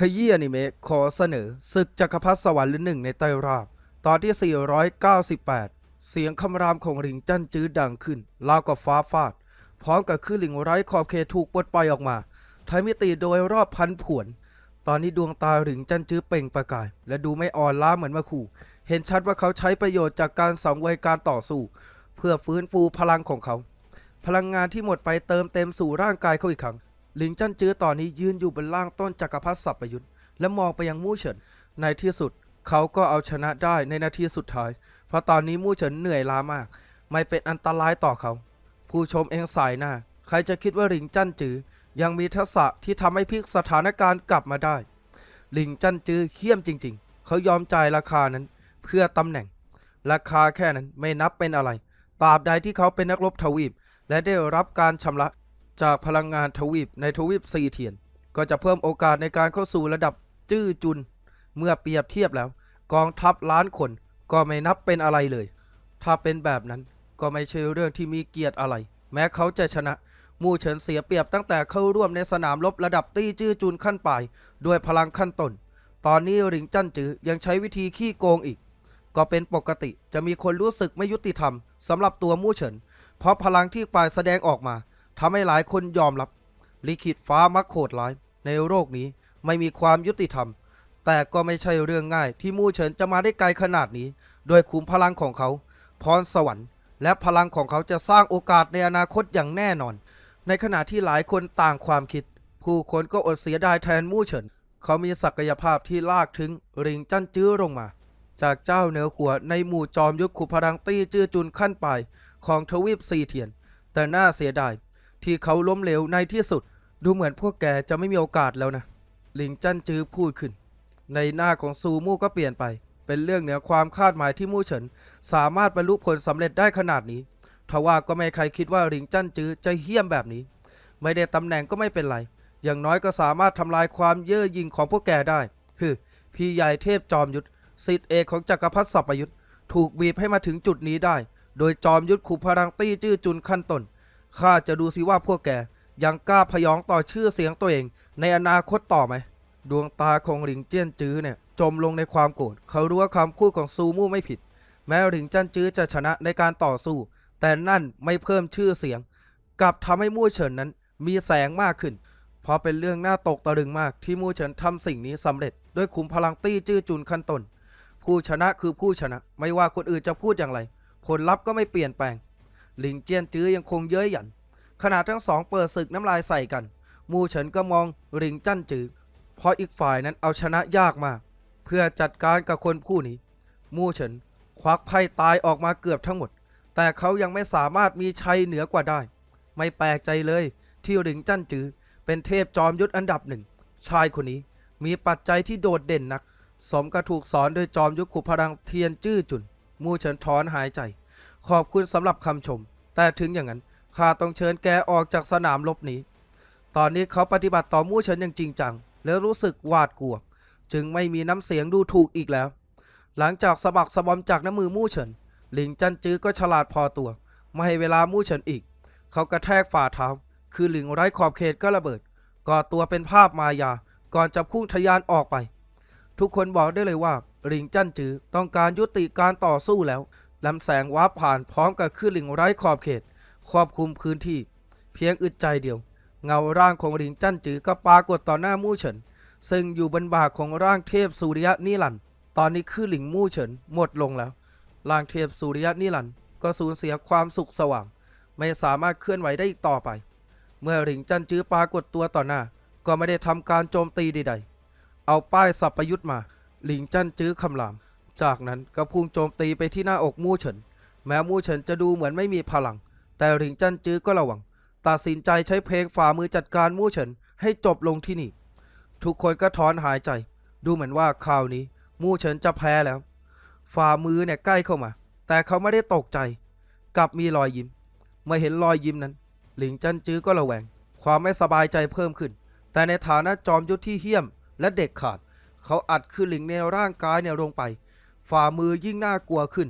ขยี้อนิเมะขอเสนอศึกจักรพรรดิสวรรค์หรือหนึ่งในไตรราบ ตอนที่ 498 เสียงคำรามของหลิงจั้นจื้อดังขึ้นราวกับฟ้าฟาด พร้อมกับคลื่นหลิงไร้ขอบเขตถูกปลดปล่อยออกมาทายมิติโดยรอบพันผวน ตอนนี้ดวงตาหลิงจั้นจื้อเปล่งประกาย และดูไม่อ่อนล้าเหมือนเมื่อคู่ เห็นชัดว่าเขาใช้ประโยชน์จากการสังเวยการต่อสู้ เพื่อฟื้นฟูพลังของเขา พลังงานที่หมดไปเติมเต็มสู่ร่างกายเขาอีกครั้ง ลิงจันจื้อตอนนี้ยืนอยู่บนล่างต้นจักรพรรดิสัพพยุทธ์และมองไปยังมู่เฉิน ในที่สุดเขาก็เอาชนะได้ในนาทีสุดท้าย เพราะตอนนี้มู่เฉินเหนื่อยล้ามาก ไม่เป็นอันตรายต่อเขา ผู้ชมเองสายหน้า ใครจะคิดว่าหลิงจันจื้อยังมีทักษะที่ทำให้พลิกสถานการณ์กลับมาได้ หลิงจันจื้อเขี้ยมจริง ๆ เขายอมจ่ายราคานั้น เพื่อตำแหน่ง ราคาแค่นั้นไม่นับเป็นอะไรตราบใดที่เขาเป็นนักรบทวีป และได้รับการชำระ จากพลังงานทวีปในทวีปซีเทียน ก็จะเพิ่มโอกาสในการเข้าสู่ระดับจื้อจุน เมื่อเปรียบเทียบแล้ว กองทัพล้านคนก็ไม่นับเป็นอะไรเลย ถ้าเป็นแบบนั้นก็ไม่ใช่เรื่องที่มีเกียรติอะไร แม้เขาจะชนะ มู่เฉินเสียเปรียบตั้งแต่เข้าร่วมในสนามรบระดับตี้จื้อจุนขั้นปลายด้วยพลังขั้นต้นตอนนี้หลิงจั้นจือยังใช้วิธีขี้โกงอีก ก็เป็นปกติจะมีคนรู้สึกไม่ยุติธรรมสำหรับตัวมู่เฉิน เพราะพลังที่ปลายแสดงออกมา ทำให้หลายคนยอมรับ ลิขิตฟ้ามักโหดร้าย ในโลกนี้ไม่มีความยุติธรรม แต่ก็ไม่ใช่เรื่องง่ายที่มู่เฉินจะมาได้ไกลขนาดนี้โดยขุมพลังของเขา พรสวรรค์ และพลังของเขาจะสร้างโอกาสในอนาคตอย่างแน่นอน ในขณะที่หลายคนต่างความคิด ผู้คนก็อดเสียดายแทนมู่เฉิน เขามีศักยภาพที่ลากถึงริงจั้นจื้อลงมา จากเจ้าเหนือขัวในหมู่จอมยุทธขุมพลังตี้จื้อจุนขั้นไปของทวีปซีเทียน แต่น่าเสียดาย ที่เขาล้มเหลวในที่สุด ดูเหมือนพวกแกจะไม่มีโอกาสแล้วนะ หลิงจั้นจื้อพูดขึ้น ในหน้าของซูมู่ก็เปลี่ยนไป เป็นเรื่องเหนือความคาดหมายที่มู่เฉิน สามารถบรรลุผลสำเร็จได้ขนาดนี้ทว่าก็ไม่ใครคิดว่าหลิงจั้นจื้อจะเหี้ยมแบบนี้ ไม่ได้ตำแหน่งก็ไม่เป็นไร อย่างน้อยก็สามารถทำลายความเย่อหยิ่งของพวกแกได้ฮึพี่ใหญ่เทพจอมยุทธสิทธิเอกของจักรพรรดิสัพยุทธถูกบีบให้มาถึงจุดนี้ได้ โดยจอมยุทธขุพลังตี้จื้อจุนขั้นต้น ข้าจะดูสิว่าพวกแกยังกล้าพยองต่อชื่อเสียงตัวเอง ในอนาคตต่อไหม ดวงตาของหลิงเจี้ยนจื้อเนี่ย จมลงในความโกรธเขารู้ว่าคำพูดของซูมู่ไม่ผิด แม้หลิงจั้นจื้อจะชนะในการต่อสู้ แต่นั่นไม่เพิ่มชื่อเสียงกลับทำให้มู่เฉินนั้นมีแสงมากขึ้น เพราะเป็นเรื่องน่าตกตะลึงมากที่มู่เฉินทำสิ่งนี้สำเร็จ ด้วยขุมพลังตี้จื้อจุนขั้นต้นผู้ชนะคือผู้ชนะ ไม่ว่าคนอื่นจะพูดอย่างไร ผลลัพธ์ก็ไม่เปลี่ยนแปลง ลิงเจียนจื้อยังคงเย้ยหยัน ขณะทั้งสองเปิดศึกน้ำลายใส่กัน มู่เฉินก็มองหลิงจั้นจื้อเพราะอีกฝ่ายนั้นเอาชนะยากมาก เพื่อจัดการกับคนผู้นี้ มู่เฉินควักไพ่ตายออกมาเกือบทั้งหมด แต่เขายังไม่สามารถมีชัยเหนือกว่าได้ ไม่แปลกใจเลยที่หลิงจั้นจือเป็นเทพจอมยุทธอันดับหนึ่ง ชายคนนี้มีปัจจัยที่โดดเด่นนัก สมกับถูกสอนโดยจอมยุทธขุพลังเทียนจื้อจุน มู่เฉินถอนหายใจ ขอบคุณสำหรับคำชม แต่ถึงอย่างนั้นข้าต้องเชิญแกออกจากสนามรบนี้ ตอนนี้เขาปฏิบัติต่อมู่เฉินอย่างจริงจัง แล้วรู้สึกหวาดกลัว จึงไม่มีน้ำเสียงดูถูกอีกแล้ว หลังจากสะบักสะบอมจากน้ำมือมู่เฉิน หลิงจันจื้อก็ฉลาดพอตัว ไม่ให้เวลามู่เฉินอีก เขากระแทกฝ่าเท้า คือหลิงไร้ขอบเขตก็ระเบิด ก่อตัวเป็นภาพมายา ก่อนจะพุ่งทะยานออกไป ทุกคนบอกได้เลยว่าหลิงจันจื้อต้องการยุติการต่อสู้แล้ว ลำแสงวาร์ปผ่านพร้อมกับคลื่นหลิงไร้ขอบเขต ครอบคลุมพื้นที่ เพียงอึดใจเดียว เงาร่างของหลิงจันจื้อก็ปรากฏต่อหน้ามู่เฉิน ซึ่งอยู่บนบ่าของร่างเทพสุริยะนิรันดร์ตอนนี้คือหลิงมู่เฉินหมดลงแล้ว ร่างเทพสุริยะนิรันดร์ก็สูญเสียความสุขสว่าง ไม่สามารถเคลื่อนไหวได้อีกต่อไป เมื่อหลิงจันจื้อปรากฏตัวต่อหน้า ก็ไม่ได้ทำการโจมตีใดๆเอาป้ายสัพพยุทธ์มาหลิงจันจื้อคำราม จากนั้นก็พุ่งโจมตีไปที่หน้าอกมู่เฉิน แม้มู่เฉินจะดูเหมือนไม่มีพลัง แต่หลิงจันจื้อก็ระวัง ตัดสินใจใช้เพลงฝ่ามือจัดการมู่เฉินให้จบลงที่นี่ ทุกคนก็ถอนหายใจ ดูเหมือนว่าคราวนี้ มู่เฉินจะแพ้แล้ว ฝ่ามือเนี่ยใกล้เข้ามา แต่เขาไม่ได้ตกใจ กลับมีรอยยิ้มเมื่อเห็นรอยยิ้มนั้น หลิงจันจื้อก็ระแวง ความไม่สบายใจเพิ่มขึ้น แต่ในฐานะจอมยุทธที่เหี้ยมและเด็กขาด เขาอัดคือหลิงในร่างกายเนี่ยลงไป ฝ่ามือยิ่งน่ากลัวขึ้น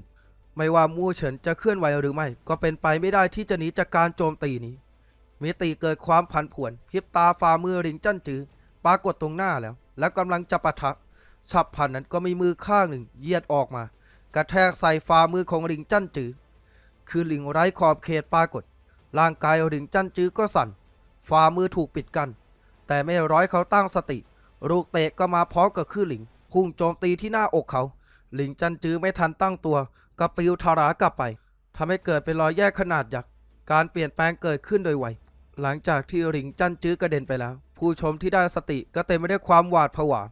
ไม่ว่ามู่เฉินจะเคลื่อนไหวหรือไม่ ก็เป็นไปไม่ได้ที่จะหนีจากการโจมตีนี้ มิติเกิดความผันผวนพริบตาฝ่ามือหลิงจั้นจือปรากฏตรงหน้าแล้ว และกำลังจะปะทะฉับพลันนั้นก็มีมือข้างหนึ่งเยียดออกมา กระแทกใส่ฝ่ามือของหลิงจั้นจือคือหลิงไร้ขอบเขตปรากฏ ร่างกายหลิงจั้นจือก็สั่นฝ่ามือถูกปิดกัน้นแต่ไม่ร้อยเขาตั้งสติ ลูกเตะก็มาพร้อมกับคือหลิง พุ่งโจมตีที่หน้าอกเขา หลิงจันจื้อไม่ทันตั้งตัวก็ปลิวทารากลับไปทำให้เกิดเป็นรอยแยกขนาดยักษ์การเปลี่ยนแปลงเกิดขึ้นโดยไวหลังจากที่หลิงจันจื้อกระเด็นไปแล้ว ผู้ชมที่ได้สติก็เต็มไปด้วยความหวาดผวา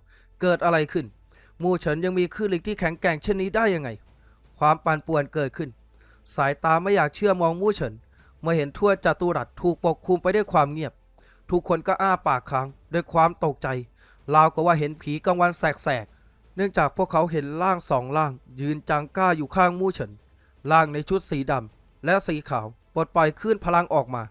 เกิดอะไรขึ้น มู่เฉินยังมีคลื่นลิงที่แข็งแกร่งเช่นนี้ได้ยังไง ความปั่นป่วนเกิดขึ้น สายตาไม่อยากเชื่อมองมู่เฉินเมื่อเห็นทั่วจัตุรัสถูกปกคลุมไปด้วยความเงียบ ทุกคนก็อ้าปากค้างด้วยความตกใจราวกับว่าเห็นผีกลางวันแสก เนื่องจากพวกเขาเห็นร่างสองร่าง ยืนจังก้าอยู่ข้างมู่เฉินร่างในชุดสีดำและสีขาวปลดปล่อยคลื่นพลังออกมา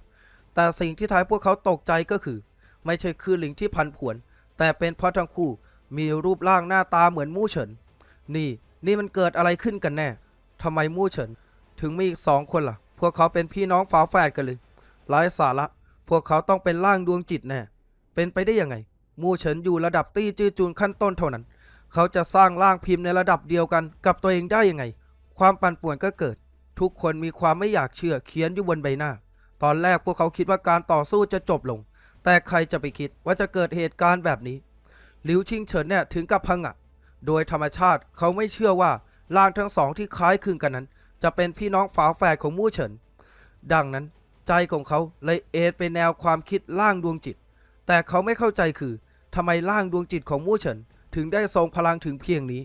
แต่สิ่งที่ทายพวกเขาตกใจก็คือ ไม่ใช่คลื่นลิงที่พันผวน แต่เป็นเพราะทั้งคู่มีรูปร่างหน้าตาเหมือนมู่เฉิน นี่นี่มันเกิดอะไรขึ้นกันแน่ทำไมมู่เฉิน ถึงมีอีกสองคนล่ะ พวกเขาเป็นพี่น้องฝาแฝดกันเลยไร้สาระ พวกเขาต้องเป็นร่างดวงจิตแน่เป็นไปได้ยังไง มู่เฉินอยู่ระดับตี้จื้อจูนขั้นต้นเท่านั้น เขาจะสร้างร่างพิมพ์ในระดับเดียวกันกับตัวเองได้ยังไง ความปั่นป่วนก็เกิด ทุกคนมีความไม่อยากเชื่อเขียนอยู่บนใบหน้า ตอนแรกพวกเขาคิดว่าการต่อสู้จะจบลง แต่ใครจะไปคิดว่าจะเกิดเหตุการณ์แบบนี้หลิวชิงเฉินเนี่ยถึงกับพังอะโดยธรรมชาติเขาไม่เชื่อว่าร่างทั้งสองที่คล้ายคลึงกันนั้น จะเป็นพี่น้องฝาแฝดของมู่เฉิน ดังนั้นใจของเขาเลยเอนไปแนวความคิดร่างดวงจิต แต่เขาไม่เข้าใจคือทำไมร่างดวงจิตของมู่เฉิน ถึงได้ทรงพลังถึงเพียงนี้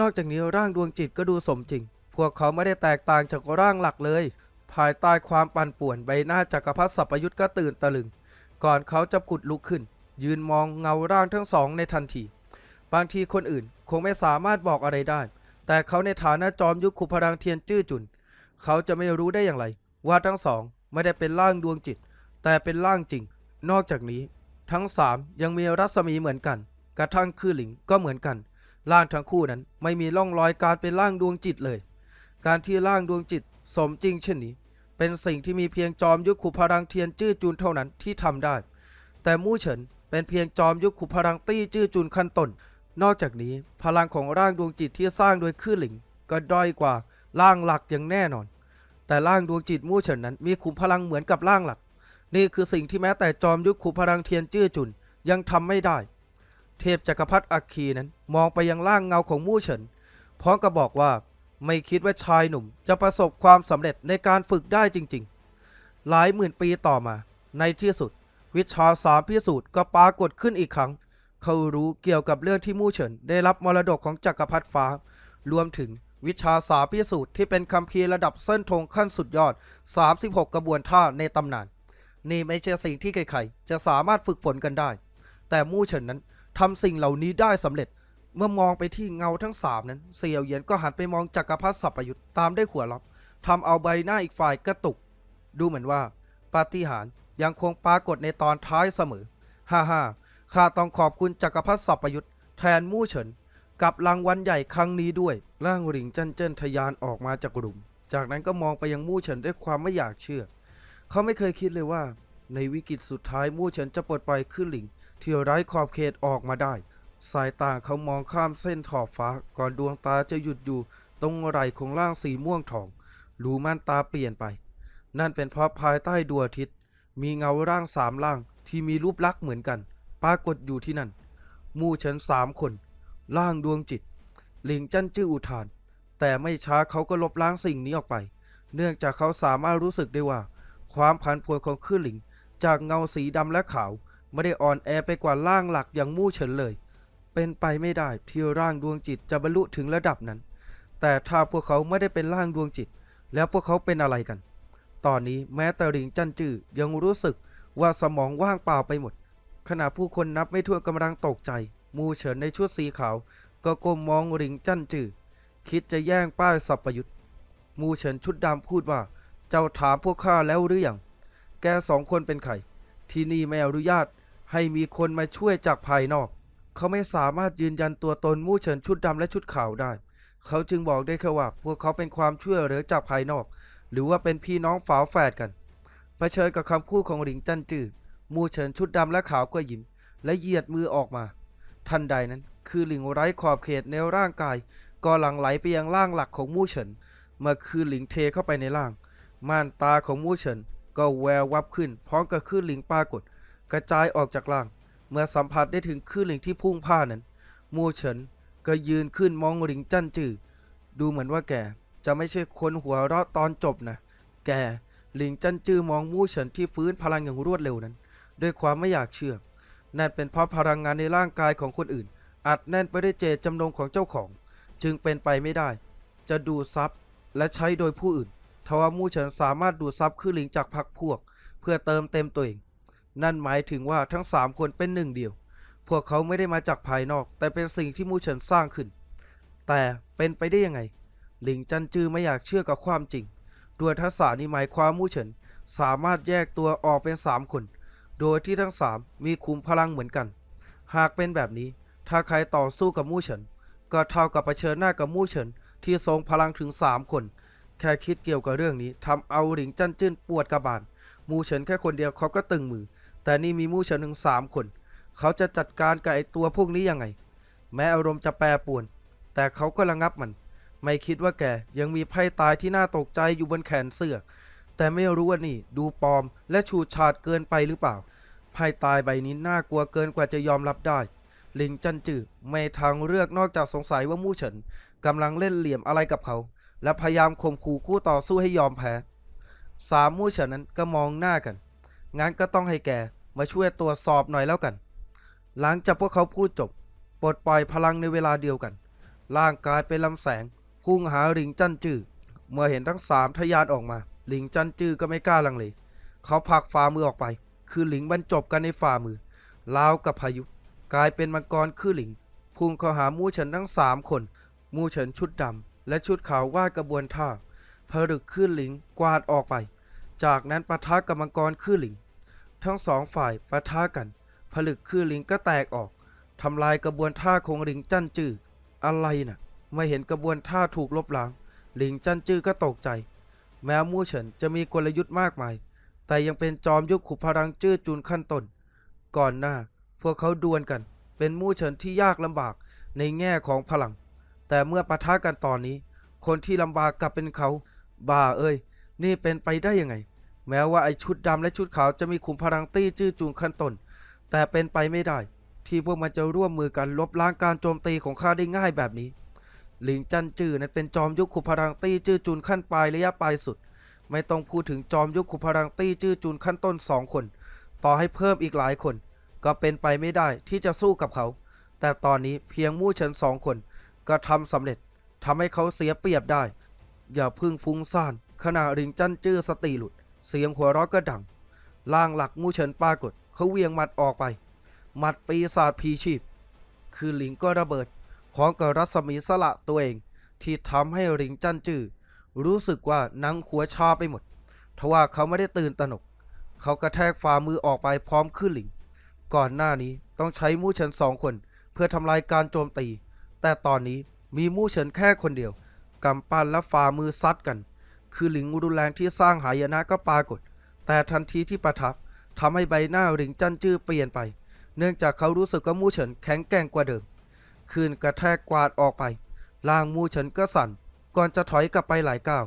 นอกจากนี้ร่างดวงจิตก็ดูสมจริง พวกเขาไม่ได้แตกต่างจากร่างหลักเลย ภายใต้ความปั่นป่วนใบหน้าจักรพรรดิสัพยุทธ์ก็ตื่นตะลึง ก่อนเขาจะกุดลุกขึ้น ยืนมองเงาร่างทั้งสองในทันที บางทีคนอื่นคงไม่สามารถบอกอะไรได้ แต่เขาในฐานะจอมยุคขุพลังเทียนจื้อจุน เขาจะไม่รู้ได้อย่างไร ว่าทั้งสองไม่ได้เป็นร่างดวงจิต แต่เป็นร่างจริง นอกจากนี้ ทั้งสามยังมีรัศมีเหมือนกัน กระทั่งคือหลิงก็เหมือนกัน ร่างทั้งคู่นั้นไม่มีร่องรอยการเป็นร่างดวงจิตเลย การที่ร่างดวงจิตสมจริงเช่นนี้ เป็นสิ่งที่มีเพียงจอมยุคขุพลังเทียนจื้อจุนเท่านั้นที่ทำได้ แต่มู่เฉินเป็นเพียงจอมยุคขุพลังตี้จื้อจุนขั้นต้นนอกจากนี้พลังของร่างดวงจิตที่สร้างโดยคือหลิง ก็ด้อยกว่าร่างหลักอย่างแน่นอน แต่ร่างดวงจิตมู่เฉินนั้นมีขุมพลังเหมือนกับร่างหลัก นี่คือสิ่งที่แม้แต่จอมยุคขุมพลังเทียนจื้อจุนยังทำไม่ได้ เทพจักรพรรดิอัคคีนั้นมองไปยังร่างเงาของมู่เฉินพร้อมกับบอกว่าไม่คิดว่าชายหนุ่มจะประสบความสำเร็จในการฝึกได้จริงๆ หลายหมื่นปีต่อมา ในที่สุด วิชาสามพิสูจน์ก็ปรากฏขึ้นอีกครั้ง เขารู้เกี่ยวกับเรื่องที่มู่เฉินได้รับมรดกของจักรพรรดิฟ้า รวมถึงวิชาสามพิสูจน์ที่เป็นคัมภีร์ระดับเส้นธงขั้นสุดยอด 36 กระบวนท่าในตำนาน นี่ไม่ใช่สิ่งที่ใครๆจะสามารถฝึกฝนกันได้ แต่มู่เฉินนั้น ทำสิ่งเหล่านี้ได้สำเร็จ เมื่อมองไปที่เงาทั้งสามนั้น เสี่ยวเหยียนก็หันไปมองจักรพรรดิสัพยุทธ์ตามได้วยหัวลับทำเอาใบหน้าอีกฝ่ายกระตุก ดูเหมือนว่าปาฏิหาริย์ยังคงปรากฏในตอนท้ายเสมอ ฮ่าฮ่าข้าต้องขอบคุณจักรพรรดิสัพยุทธ์แทนมู่เฉินกับรางวัลใหญ่ครั้งนี้ด้วย ร่างหริงเจินเจิ้นทะยานออกมาจากหลุม จากนั้นก็มองไปยังมู่เฉินด้วยความไม่อยากเชื่อ เขาไม่เคยคิดเลยว่า ในวิกฤตสุดท้ายมู่เฉินจะปลดปล่อยขึ้นหลิง ที่ไร้ขอบเขตออกมาได้ สายตาเขามองข้ามเส้นขอบฟ้าก่อนดวงตาจะหยุดอยู่ ตรงไหล่ของร่างสีม่วงทองรูม่านตาเปลี่ยนไป นั่นเป็นเพราะภายใต้ดวงอาทิตย์มีเงาร่างสามร่างที่มีรูปลักษณ์เหมือนกัน ปรากฏอยู่ที่นั่น มู่เฉินสามคน ร่างดวงจิต หลิงจันจื้ออุทาน แต่ไม่ช้าเขาก็ลบล้างสิ่งนี้ออกไป เนื่องจากเขาสามารถรู้สึกได้ว่า ความผันผวนของคลื่นหลิง จากเงาสีดำและขาว ไม่ได้อ่อนแอไปกว่าร่างหลักอย่างมู่เฉินเลย เป็นไปไม่ได้ที่ร่างดวงจิตจะบรรลุถึงระดับนั้น แต่ถ้าพวกเขาไม่ได้เป็นร่างดวงจิต แล้วพวกเขาเป็นอะไรกัน ตอนนี้แม้แต่หลิงจันจื้อยังรู้สึกว่าสมองว่างเปล่าไปหมด ขณะผู้คนนับไม่ถ้วนกำลังตกใจ มูเฉินในชุดสีขาว ก็ก้มมองหลิงจันจื้อคิดจะแย่งป้ายสัพยุทธ์มูเฉินชุดดำพูดว่า เจ้าถามพวกข้าแล้วหรือยังแกสองคนเป็นใครที่นี่ไม่อนุญาต ให้มีคนมาช่วยจากภายนอก เขาไม่สามารถยืนยันตัวตนมู่เฉินชุดดำและชุดขาวได้ เขาจึงบอกได้แค่ว่า พวกเขาเป็นความช่วยเหลือจากภายนอก หรือว่าเป็นพี่น้องฝาแฝดกันเผชิญกับคำพูดของหลิงจันจื้อมู่เฉินชุดดำและขาวก็ยิ้มและเหยียดมือออกมา ทันใดนั้น คือหลิงไร้ขอบเขตในร่างกาย ก็หลั่งไหลไปยังร่างหลักของมู่เฉินเมื่อคือหลิงเทเข้าไปในร่าง ม่านตาของมู่เฉินก็แวววับขึ้น พร้อมกับคลื่นหลิงปรากฏ กระจายออกจากร่าง เมื่อสัมผัสได้ถึงคลื่นหลิงที่พุ่งผ่านนั้นมูเฉินก็ยืนขึ้นมองหลิงจันจื้อดูเหมือนว่าแกจะไม่ใช่คนหัวเราะตอนจบนะ แกหลิงจันจื้อมองมูเฉินที่ฟื้นพลังอย่างรวดเร็วนั้น ด้วยความไม่อยากเชื่อ นั่นเป็นเพราะพลังงานในร่างกายของคนอื่น อัดแน่นไปด้วยเจตจำนงของเจ้าของ จึงเป็นไปไม่ได้ จะดูซับและใช้โดยผู้อื่นทว่ามูเฉินสามารถดูดซับคือหลิงจากพรรคพวก เพื่อเติมเต็มตัวเอง นั่นหมายถึงว่าทั้งสามคนเป็นหนึ่งเดียว พวกเขาไม่ได้มาจากภายนอก แต่เป็นสิ่งที่มู่เฉินสร้างขึ้น แต่เป็นไปได้ยังไง หลิงจันจือไม่อยากเชื่อกับความจริงด้วยทักษะนี้หมายความมู่เฉินสามารถแยกตัวออกเป็นสามคน โดยที่ทั้งสามมีคุมพลังเหมือนกัน หากเป็นแบบนี้ ถ้าใครต่อสู้กับมู่เฉิน ก็เท่ากับเผชิญหน้ากับมู่เฉินที่ทรงพลังถึงสามคน แค่คิดเกี่ยวกับเรื่องนี้ทำเอาหลิงจันจื้นปวดกระบาล มู่เฉินแค่คนเดียวเขาก็ตึงมือ แต่นี่มีมู่เฉินถึงสามคน เขาจะจัดการกับไอตัวพวกนี้ยังไง แม้อารมณ์จะแปรปวน แต่เขาก็ระงับมัน ไม่คิดว่าแกยังมีไพ่ตายที่น่าตกใจอยู่บนแขนเสื้อ แต่ไม่รู้ว่านี่ดูปลอมและฉูดฉาดเกินไปหรือเปล่า ไพ่ตายใบนี้น่ากลัวเกินกว่าจะยอมรับได้หลิงจันจือไม่ทางเลือกนอกจากสงสัยว่ามู่เฉินกำลังเล่นเหลี่ยมอะไรกับเขา และพยายามข่มขู่คู่ต่อสู้ให้ยอมแพ้สามมู่เฉินนั้นก็มองหน้ากัน งั้นก็ต้องให้แก มาช่วยตรวจสอบหน่อยแล้วกัน หลังจากพวกเขาพูดจบ ปลดปล่อยพลังในเวลาเดียวกัน ร่างกายเป็นลำแสง พุ่งหาหลิงจันจื้อ เมื่อเห็นทั้งสามทยานออกมาหลิงจันจื้อก็ไม่กล้าลังเล เขาผลักฝ่ามือออกไป คือหลิงบรรจบกันในฝ่ามือลาวกับพายุ กลายเป็นมังกรคือหลิง พุ่งเข้าหามู่เฉินทั้งสามคน มู่เฉินชุดดำและชุดขาวว่ากระบวนท่าผลึกขึ้นหลิงกวาดออกไป จากนั้นปะทะกับมังกรคือหลิง ทั้งสองฝ่ายปะทะกัน ผลึกคือหลิงก็แตกออกทำลายกระบวนท่าของหลิงจั้นจื้ออะไรน่ะ ไม่เห็นกระบวนท่าถูกลบล้างหลิงจั้นจื้อก็ตกใจ แม้มู่เฉินจะมีกลยุทธ์มากมาย แต่ยังเป็นจอมยุคขุพลังจื้อจูนขั้นต้นก่อนหน้า พวกเขาดวลกัน เป็นมู่เฉินที่ยากลำบากในแง่ของพลัง แต่เมื่อปะทะกันตอนนี้ คนที่ลำบากกลับเป็นเขา บ้าเอ้ย นี่เป็นไปได้ยังไง แม้ว่าไอชุดดำและชุดขาวจะมีขุมพลังตี้จื้อจูนขั้นต้นแต่เป็นไปไม่ได้ ที่พวกมันจะร่วมมือกันลบล้างการโจมตีของข้าได้ง่ายแบบนี้ หลิงจันจื้อนั้นเป็นจอมยุคขุมพลังตี้จื้อจูนขั้นปลายระยะปลายสุด ไม่ต้องพูดถึงจอมยุคขุมพลังตี้จื้อจูนขั้นต้นสองคน ต่อให้เพิ่มอีกหลายคน ก็เป็นไปไม่ได้ที่จะสู้กับเขา แต่ตอนนี้เพียงมู่เฉินสองคน ก็ทำสำเร็จทำให้เขาเสียเปรียบได้ อย่าพึ่งฟุ้งซ่านขณะหลิงจันจื้อสติหลุด เสียงหัวเราะก็ดัง ล่างหลักมู่เฉินปรากฏ เขาเวียงหมัดออกไป หมัดปีศาจพีชีพ คือหลิงก็ระเบิด พร้อมกับรัศมีสละตัวเอง ที่ทำให้หลิงจันจื้อรู้สึกว่านังหัวชาไปหมด ทว่าเขาไม่ได้ตื่นตระหนก เขากระแทกฝ่ามือออกไปพร้อมขึ้นหลิง ก่อนหน้านี้ต้องใช้มู่เฉินสองคน เพื่อทำลายการโจมตี แต่ตอนนี้มีมู่เฉินแค่คนเดียวกำปั้นและฝ่ามือซัดกัน คือหลิงรุนแรงที่สร้างหายนะก็ปรากฏ แต่ทันทีที่ประทับทำให้ใบหน้าหลิงจันจื้อเปลี่ยนไป เนื่องจากเขารู้สึกว่ามู่เฉินแข็งแกร่งกว่าเดิม คืนกระแทกกวาดออกไปล่างมู่เฉินก็สั่น ก่อนจะถอยกลับไปหลายก้าว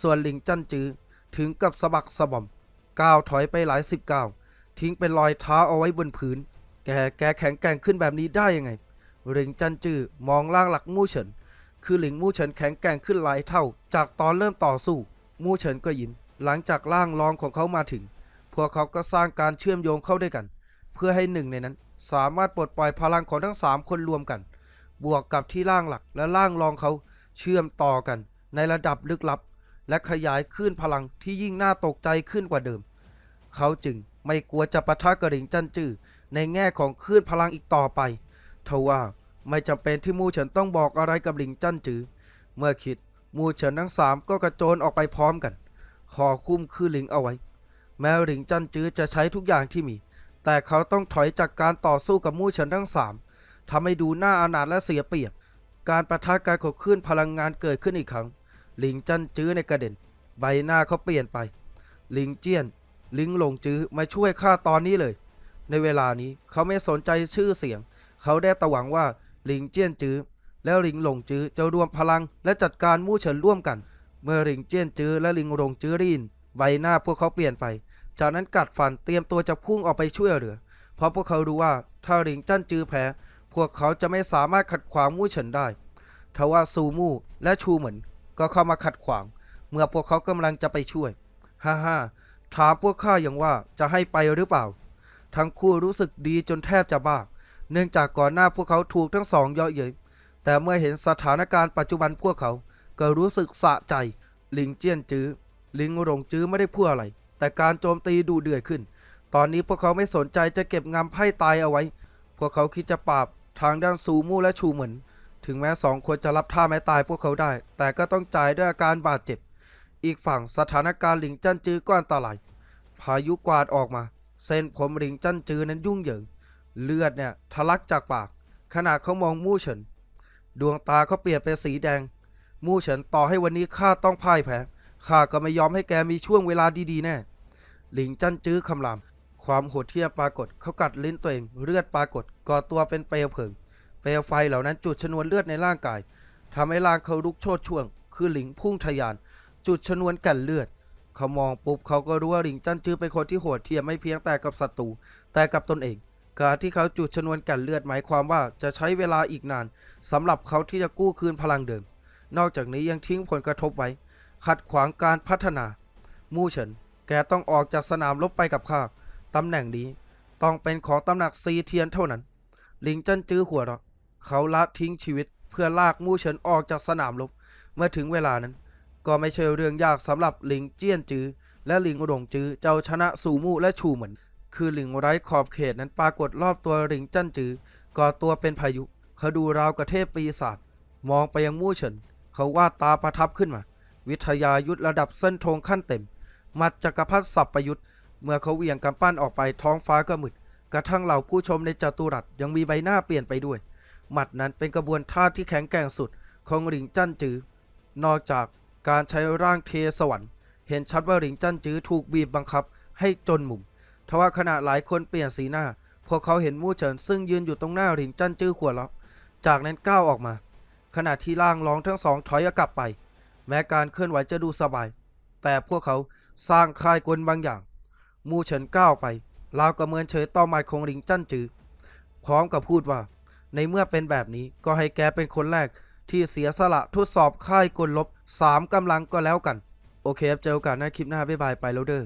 ส่วนหลิงจันจื้อถึงกับสะบักสะบอมก้าวถอยไปหลายสิบก้าวทิ้งเป็นรอยเท้าเอาไว้บนพื้น แกแกแข็งแกร่งขึ้นแบบนี้ได้ยังไงหลิงจันจื้อมองล่างหลักมู่เฉิน คือหลิงมู่เฉินแข็งแกร่งขึ้นหลายเท่า จากตอนเริ่มต่อสู้ มู่เฉินก็ยิ้มหลังจากร่างรองของเขามาถึง พวกเขาก็สร้างการเชื่อมโยงเข้าด้วยกัน เพื่อให้หนึ่งในนั้น สามารถปลดปล่อยพลังของทั้งสามคนรวมกัน บวกกับที่ร่างหลักและร่างรองเขาเชื่อมต่อกัน ในระดับลึกลับ และขยายขึ้นพลังที่ยิ่งน่าตกใจขึ้นกว่าเดิม เขาจึงไม่กลัวจะปะทะกับหลิงจันจื้อในแง่ของคลื่นพลังอีกต่อไปทว่า ไม่จำเป็นที่มู่เฉินต้องบอกอะไรกับหลิงจันจื้อเมื่อคิดมู่เฉินทั้งสามก็กระโจนออกไปพร้อมกันห่อคุ้มคือหลิงเอาไว้ แม้หลิงจันจื้อจะใช้ทุกอย่างที่มี แต่เขาต้องถอยจากการต่อสู้กับมู่เฉินทั้งสามทำให้ดูหน้าอนาถและเสียเปรียบ การประทะการขบขึ้นพลังงานเกิดขึ้นอีกครั้ง หลิงจันจื้อในกระเด็น ใบหน้าเขาเปลี่ยนไป หลิงเจี้ยน ลิงหลงจื้อมาช่วยข้าตอนนี้เลย ในเวลานี้เขาไม่สนใจชื่อเสียง เขาได้ตะหวังว่า หลิงเจี้ยนจื้อและหลิงหลงจื้อจะรวมพลังและจัดการมู่เฉินร่วมกัน เมื่อหลิงเจี้ยนจื้อและหลิงหลงจื้อได้ยินใบหน้าพวกเขาเปลี่ยนไป จากนั้นกัดฟันเตรียมตัวจะพุ่งออกไปช่วยเหลือ เพราะพวกเขารู้ว่าถ้าหลิงจั้นจื้อแพ้ พวกเขาจะไม่สามารถขัดขวางมู่เฉินได้ทว่าซูมู่และชูเหมินก็เข้ามาขัดขวาง เมื่อพวกเขากำลังจะไปช่วย ฮ่าฮ่าถามพวกข้าอย่างว่าจะให้ไปหรือเปล่า ทั้งคู่รู้สึกดีจนแทบจะบ้า เนื่องจากก่อนหน้าพวกเขาถูกทั้งสองเยาะเย้ยแต่เมื่อเห็นสถานการณ์ปัจจุบันพวกเขา ก็รู้สึกสะใจ ลิงเจี้ยนจื้อ ลิงหลงจื้อไม่ได้พูดอะไร แต่การโจมตีดูเดือดขึ้น ตอนนี้พวกเขาไม่สนใจจะเก็บงำไพ่ตายเอาไว้ พวกเขาคิดจะปราบทางด้านซูมู่และชูเหมินถึงแม้สองคนจะรับท่าไม้ตายพวกเขาได้ แต่ก็ต้องจ่ายด้วยอาการบาดเจ็บ อีกฝั่งสถานการณ์หลิงจั้นจื้อก็อันตราย พายุกวาดออกมา เส้นผมหลิงจั้นจื้อนั้นยุ่งเหยิง เลือดเนี่ยทะลักจากปาก ขณะเขามองมู่เฉิน ดวงตาเขาเปลี่ยนเป็นสีแดง มู่เฉินต่อให้วันนี้ข้าต้องพ่ายแพ้ข้าก็ไม่ยอมให้แกมีช่วงเวลาดีๆแน่ หลิงจันจื้อคำราม ความโหดเหี้ยมปรากฏเขากัดลิ้นตัวเอง เลือดปรากฏก่อตัวเป็นเปลวเพลิง เปลวไฟเหล่านั้นจุดชนวนเลือดในร่างกายทำให้ร่างเขาลุกโชดช่วง คือหลิงพุ่งทะยาน จุดชนวนกันเลือด เขามองปุ๊บเขาก็รู้ว่าหลิงจันจื้อเป็นคนที่โหดเหี้ยมไม่เพียงแต่กับศัตรูแต่กับตนเอง การที่เขาจุดชนวนกันเลือดหมายความว่าจะใช้เวลาอีกนานสำหรับเขาที่จะกู้คืนพลังเดิม นอกจากนี้ยังทิ้งผลกระทบไว้ ขัดขวางการพัฒนา มู่เฉิน แกต้องออกจากสนามรบไปกับข้าตำแหน่งนี้ต้องเป็นของตำหนักซีเทียนเท่านั้น หลิงจันจื้อหัวเราะเขาละทิ้งชีวิตเพื่อลากมู่เฉินออกจากสนามรบเมื่อถึงเวลานั้น ก็ไม่ใช่เรื่องยากสำหรับหลิงเจี้ยนจื้อและหลิงหลงจื้อเจ้าชนะซูมู่และชูเหมิน คือหลิงไร้ขอบเขตนั้นปรากฏรอบตัวหลิงจั้นจือก่อตัวเป็นพายุ เขาดูราวกับเทพปีศาจมองไปยังมู่เฉิน เขาวาดตาประทับขึ้นมา วิทยายุทธระดับเส้นธงขั้นเต็ม มัดจักรพรรดิสับประยุทธ์เมื่อเขาเหวี่ยงกำปั้นออกไปท้องฟ้าก็มืดกระทั่งเหล่าผู้ชมในจัตุรัสยังมีใบหน้าเปลี่ยนไปด้วย หมัดนั้นเป็นกระบวนท่าที่แข็งแกร่งสุดของหลิงจั้นจือ นอกจากการใช้ร่างเทสวรรค์ เห็นชัดว่าหลิงจั้นจือถูกบีบบังคับให้จนมุม ว่าขณะหลายคนเปลี่ยนสีหน้า พวกเขาเห็นมู่เฉินซึ่งยืนอยู่ตรงหน้าหลินจั้นจื้อขวเราะจากนั้นก้าวออกมา ขณะที่ร่างร้องทั้งสองถอยกลับไป แม้การเคลื่อนไหวจะดูสบาย แต่พวกเขาสร้างคายกลบางอย่าง มู่เฉินก้าวไปราวกับเหมือนเฉยต่อหมัดของหลิงจั้นจือ พร้อมกับพูดว่า ในเมื่อเป็นแบบนี้ก็ให้แกเป็นคนแรกที่เสียสละทดสอบค่ายกลลบสามกำลังก็แล้วกัน โอเคครับเจอกันในะคลิปหน้าบ๊ายบายไปแล้วเด้อ